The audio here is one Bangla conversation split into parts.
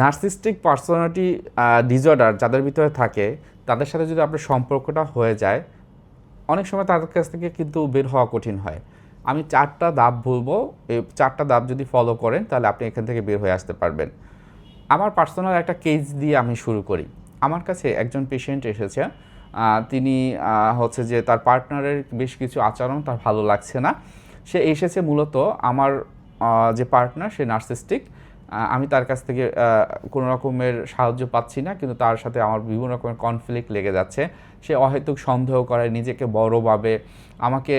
নার্সিস্টিক পার্সোনালিটি ডিসঅর্ডার যাদের ভিতরে থাকে, তাদের সাথে যদি আপনার সম্পর্কটা হয়ে যায়, অনেক সময় তাদের কাছ থেকে কিন্তু বের হওয়া কঠিন হয়। আমি চারটা ধাপ বলব এই চারটা ধাপ যদি ফলো করেন, তাহলে আপনি এখান থেকে বের হয়ে আসতে পারবেন। আমার পার্সোনাল একটা কেস দিয়ে আমি শুরু করি। আমার কাছে একজন পেশেন্ট এসেছে তিনি হচ্ছে যে তার পার্টনারের বেশ কিছু আচরণ তার ভালো লাগছে না। সে এসেছে মূলত আমার যে পার্টনার সে নার্সিস্টিক আমি তার কাছ থেকে কোনো রকমের সাহায্য পাচ্ছি না, কিন্তু তার সাথে আমার বিভিন্ন রকমের কনফ্লিক্ট লেগে যাচ্ছে। সে অহেতুক সন্দেহ করে, নিজেকে বড় ভাবে আমাকে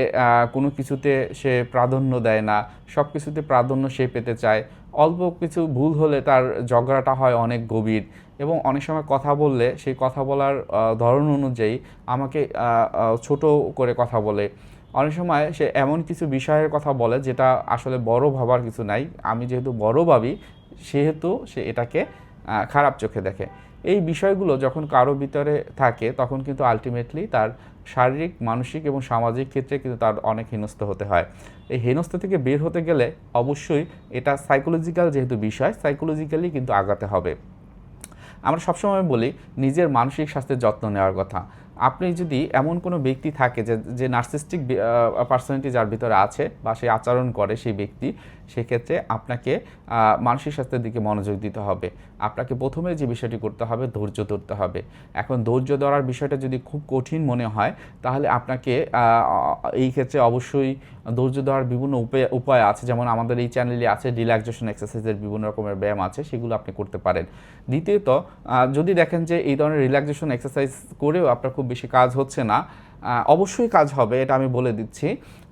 কোনো কিছুতে সে প্রাধান্য দেয় না, সব কিছুতে প্রাধান্য সে পেতে চায়। অল্প কিছু ভুল হলে তার ঝগড়াটা হয় অনেক গভীর এবং অনেক সময় কথা বললে, সেই কথা বলার ধরন অনুযায়ী আমাকে ছোট করে কথা বলে। অনেক সময় সে এমন কিছু বিষয়ের কথা বলে, যেটা আসলে বড় ভাবার কিছু নাই। আমি যেহেতু বড় ভাবি সেহেতু সে এটাকে খারাপ চোখে দেখে। এই বিষয়গুলো যখন কারও ভিতরে থাকে, তখন কিন্তু আলটিমেটলি তার শারীরিক, মানসিক এবং সামাজিক ক্ষেত্রে কিন্তু তার অনেক হেনস্থ হতে হয়। এই হেনস্থ থেকে বের হতে গেলে অবশ্যই এটা সাইকোলজিক্যাল যেহেতু বিষয় সাইকোলজিক্যালি কিন্তু আগাতে হবে। আমরা সবসময় বলি, নিজের মানসিক স্বাস্থ্যের যত্ন নেওয়ার কথা। আপনি যদি এমন কোনো ব্যক্তি থাকে যে যে নার্সিস্টিক পার্সোনালিটি যার ভিতরে আছে বা সে আচরণ করে সেই ব্যক্তি সেক্ষেত্রে আপনাকে মানসিক স্বাস্থ্যের দিকে মনোযোগ দিতে হবে। আপনাকে প্রথমে যে বিষয়টি করতে হবে, ধৈর্য ধরতে হবে। এখন ধৈর্য ধরার বিষয়টা যদি খুব কঠিন মনে হয়, তাহলে আপনাকে এই ক্ষেত্রে অবশ্যই ধৈর্য ধরার বিভিন্ন উপায় উপায় আছে। যেমন আমাদের এই চ্যানেলে আছে রিল্যাক্সেশন এক্সারসাইজের বিভিন্ন রকমের ব্যায়াম আছে, সেগুলো আপনি করতে পারেন। দ্বিতীয়ত যদি দেখেন যে এই ধরনের রিল্যাক্সেশন এক্সারসাইজ করেও আপনার খুব বেশি কাজ হচ্ছে না অবশ্যই কাজ হবে, এটা আমি বলে দিচ্ছি,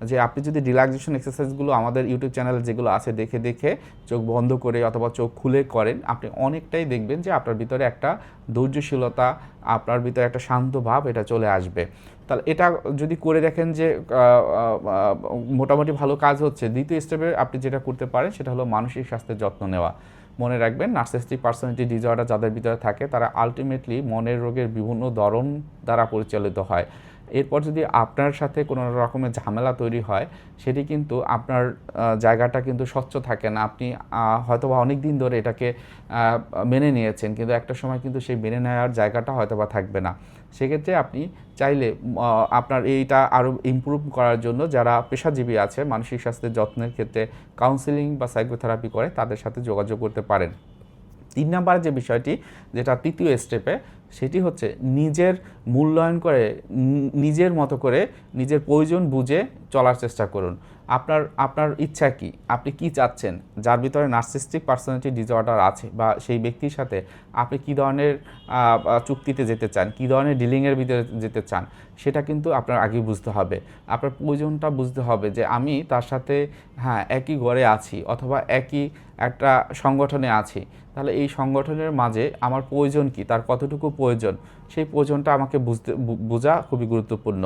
যে আপনি যদি রিল্যাক্সেশন এক্সারসাইজগুলো আমাদের ইউটিউব চ্যানেলে যেগুলো আছে দেখে দেখে চোখ বন্ধ করে অথবা চোখ খুলে করেন, আপনি অনেকটাই দেখবেন যে আপনার ভিতরে একটা ধৈর্যশীলতা, আপনার ভিতরে একটা শান্ত ভাব এটা চলে আসবে। তাহলে এটা যদি করে দেখেন যে মোটামুটি ভালো কাজ হচ্ছে, দ্বিতীয় স্টেপে আপনি যেটা করতে পারেন সেটা হলো মানসিক স্বাস্থ্যের যত্ন নেওয়া। মনে রাখবেন নার্সিস্টিক পার্সোনালিটি ডিসঅর্ডার যাদের ভিতরে থাকে, তারা আলটিমেটলি মনের রোগের বিভিন্ন ধরন দ্বারা পরিচালিত হয়। এরপর যদি আপনার সাথে কোনো রকমের ঝামেলা তৈরি হয় সেটি কিন্তু আপনার জায়গাটা কিন্তু স্বচ্ছ থাকে না। আপনি আহ, হয়তোবা অনেক দিন ধরে এটাকে মেনে নিয়েছেন কিন্তু একটা সময় কিন্তু সেই মেনে নেওয়ার জায়গাটা হয়তোবা থাকবে না। সেক্ষেত্রে আপনি চাইলে আপনার এইটা আরও ইমপ্রুভ করার জন্য যারা পেশাজীবী আছে মানসিক স্বাস্থ্যের যত্নের ক্ষেত্রে কাউন্সিলিং বা সাইকোথেরাপি করে তাদের সাথে যোগাযোগ করতে পারেন। তিন নাম্বার যে বিষয়টি, যেটা তৃতীয় স্টেপে সেটি হচ্ছে নিজের মূল্যায়ন করে, নিজের মতো করে নিজের প্রয়োজন বুঝে চলার চেষ্টা করুন। আপনার আপনার ইচ্ছা কি? আপনি কি চাচ্ছেন? যার ভিতরে নার্সিস্টিক পার্সোনালিটি ডিসঅর্ডার আছে বা সেই ব্যক্তির সাথে আপনি কী ধরনের চুক্তিতে যেতে চান? কী ধরনের ডিলিংয়ের ভিতরে যেতে চান? সেটা কিন্তু আপনার আগে বুঝতে হবে। আপনার প্রয়োজনটা বুঝতে হবে যে আমি তার সাথে হ্যাঁ একই ঘরে আছি অথবা একই একটা সংগঠনে আছি। তাহলে এই সংগঠনের মাঝে আমার প্রয়োজন কি? তার কতটুকু প্রয়োজন? সেই প্রয়োজনটা আমাকে বুঝতে বোঝা খুবই গুরুত্বপূর্ণ।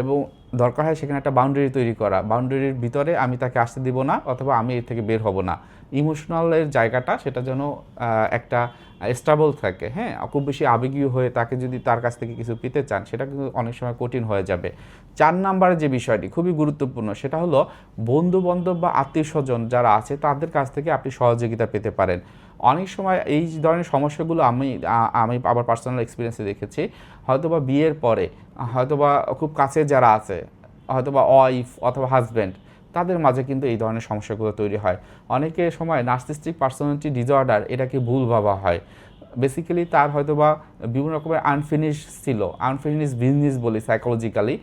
এবং দরকার হয় সেখানে একটা বাউন্ডারি তৈরি করা। বাউন্ডারির ভিতরে আমি তাকে আসতে দিব না অথবা আমি এর থেকে বের হব না। ইমোশনালের জায়গাটা সেটা যেন একটা স্টেবল থাকে। হ্যাঁ খুব বেশি আবেগীয় হয়ে তাকে যদি তার কাছ থেকে কিছু পেতে চান, সেটা কিন্তু অনেক সময় কঠিন হয়ে যাবে। চার নাম্বারের যে বিষয়টি, খুবই গুরুত্বপূর্ণ, সেটা হলো বন্ধু বান্ধব বা আত্মীয় স্বজন যারা আছে, তাদের কাছ থেকে আপনি সহযোগিতা পেতে পারেন। অনেক সময় এই ধরনের সমস্যাগুলো আমি আমি আবার পার্সোনাল এক্সপিরিয়েন্সে দেখেছি। হয়তোবা বিয়ের পরে, হয়তোবা খুব কাছে যারা আছে, হয়তোবা ওয়াইফ অথবা হাজব্যান্ড তাদের মাঝে কিন্তু এই ধরনের সমস্যাগুলো তৈরি হয়। অনেকের সময় নার্সিস্টিক পার্সোনালিটি ডিজর্ডার এটাকে ভুল ভাবা হয়। বেসিক্যালি তার হয়তো বা বিভিন্ন রকমের আনফিনিশ ছিল আনফিনিশ বিজনেস বলি সাইকোলজিক্যালি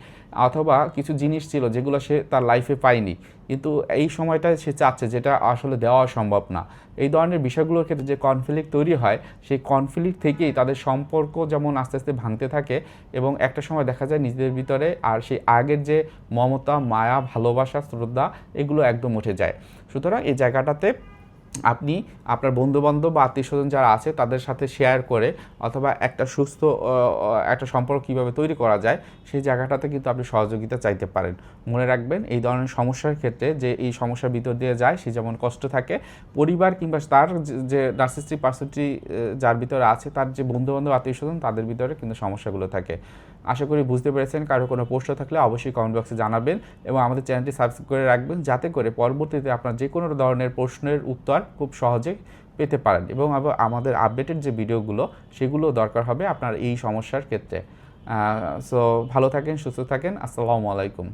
অথবা কিছু জিনিস ছিল যেগুলো সে তার লাইফে পায়নি। কিন্তু এই সময়টায় সে চাচ্ছে যেটা আসলে দেওয়া সম্ভব না। এই ধরনের বিষয়গুলোর ক্ষেত্রে যে কনফ্লিক্ট তৈরি হয়, সেই কনফ্লিক্ট থেকেই তাদের সম্পর্ক যেমন আস্তে আস্তে ভাঙতে থাকে এবং একটা সময় দেখা যায় নিজেদের ভিতরে আর সেই আগের যে মমতা, মায়া, ভালোবাসা, শ্রদ্ধা, এগুলো একদম উঠে যায়। সুতরাং এই জায়গাটাতে আপনি আপনার বন্ধুবান্ধব বা আত্মীয় স্বজন যারা আছে, তাদের সাথে শেয়ার করে অথবা একটা সুস্থ একটা সম্পর্ক কীভাবে তৈরি করা যায়, সেই জায়গাটাতে কিন্তু আপনি সহযোগিতা চাইতে পারেন। মনে রাখবেন, এই ধরনের সমস্যার ক্ষেত্রে যে এই সমস্যার ভিতর দিয়ে যায়, সে যেমন কষ্ট থাকে, পরিবার কিংবা তার যে- নার্সিস্টিক পার্সনটি যার ভিতরে আছে, তার যে বন্ধুবান্ধব আত্মীয় স্বজন তাদের ভিতরে কিন্তু সমস্যাগুলো থাকে। আশা করি বুঝতে পেরেছেন, কারও কোনো প্রশ্ন থাকলে অবশ্যই কমেন্ট বক্সে জানাবেন এবং আমাদের চ্যানেলটি সাবস্ক্রাইব করে রাখবেন যাতে করে পরবর্তীতে আপনার যে কোনো ধরনের প্রশ্নের উত্তর খুব সহজে পেতে পারেন এবং আমাদের আপডেটেড যে ভিডিওগুলো সেগুলো দরকার হবে আপনার এই সমস্যার ক্ষেত্রে। সো ভালো থাকেন, সুস্থ থাকেন, আসসালামু আলাইকুম।